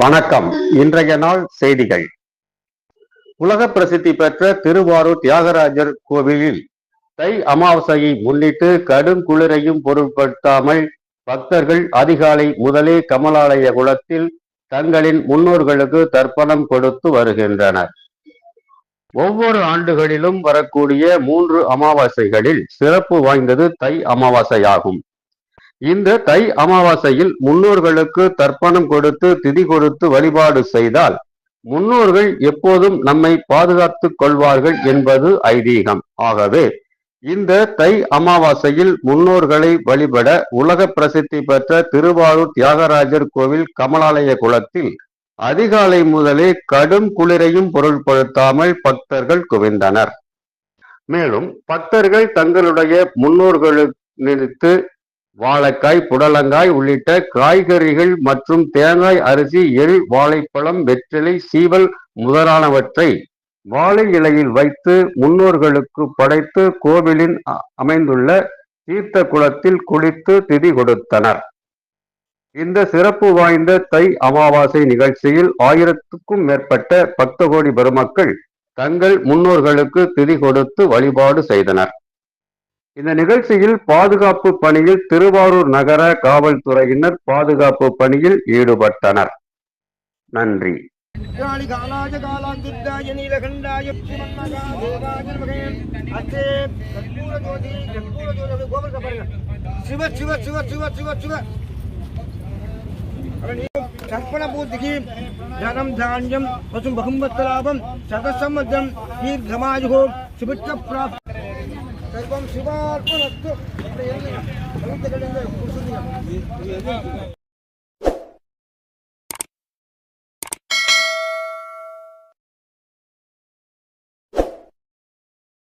வணக்கம். இன்றைய நாள் செய்திகள். உலக பிரசித்தி பெற்ற திருவாரூர் தியாகராஜர் கோவிலில் தை அமாவாசையை முன்னிட்டு கடும் குளிரையும் பொருட்படுத்தாமல் பக்தர்கள் அதிகாலை முதலே கமலாலய குளத்தில் தங்களின் முன்னோர்களுக்கு தர்ப்பணம் கொடுத்து வருகின்றனர். ஒவ்வொரு ஆண்டுகளிலும் வரக்கூடிய மூன்று அமாவாசைகளில் சிறப்பு வாய்ந்தது தை அமாவாசையாகும். இந்த தை அமாவாசையில் முன்னோர்களுக்கு தர்ப்பணம் கொடுத்து திதி கொடுத்து வழிபாடு செய்தால் முன்னோர்கள் எப்போதும் நம்மை பாதுகாத்துக் கொள்வார்கள் என்பது ஐதீகம். ஆகவே இந்த தை அமாவாசையில் முன்னோர்களை வழிபட உலக பிரசித்தி பெற்ற திருவாரூர் தியாகராஜர் கோவில் கமலாலய குளத்தில் அதிகாலை முதலே கடும் குளிரையும் பொருட்படுத்தாமல் பக்தர்கள் குவிந்தனர். மேலும் பக்தர்கள் தங்களுடைய முன்னோர்களுக்கு நினைத்து வாழைக்காய் புடலங்காய் உள்ளிட்ட காய்கறிகள் மற்றும் தேங்காய் அரிசி எள் வாழைப்பழம் வெற்றிலை சீவல் முதலானவற்றை வாழை இலையில் வைத்து முன்னோர்களுக்கு படைத்து கோவிலின் அமைந்துள்ள தீர்த்த குளத்தில் குளித்து திதி கொடுத்தனர். இந்த சிறப்பு வாய்ந்த தை அமாவாசை நிகழ்ச்சியில் ஆயிரத்துக்கும் மேற்பட்ட பக்த கோடி பெருமக்கள் தங்கள் முன்னோர்களுக்கு திதி கொடுத்து வழிபாடு செய்தனர். இந்த நிகழ்ச்சியில் பாதுகாப்பு பணியில் திருவாரூர் நகர காவல்துறையினர் பாதுகாப்பு பணியில் ஈடுபட்டனர். நன்றி. காளி காலாஜ தானியம் பசும் பகும்பத்தலாபம் சதசம்மதம் தீர்க்கமாயுகோ சுபிட்ச பிராப்தி ಸರ್ವಂ ಶಿವಾರ್ಪಣಸ್ತು. ಅಂತ ಹೇಳಿ ಕಡೆಯಿಂದ ಕುಡಿಸಿದ್ದೀನಿ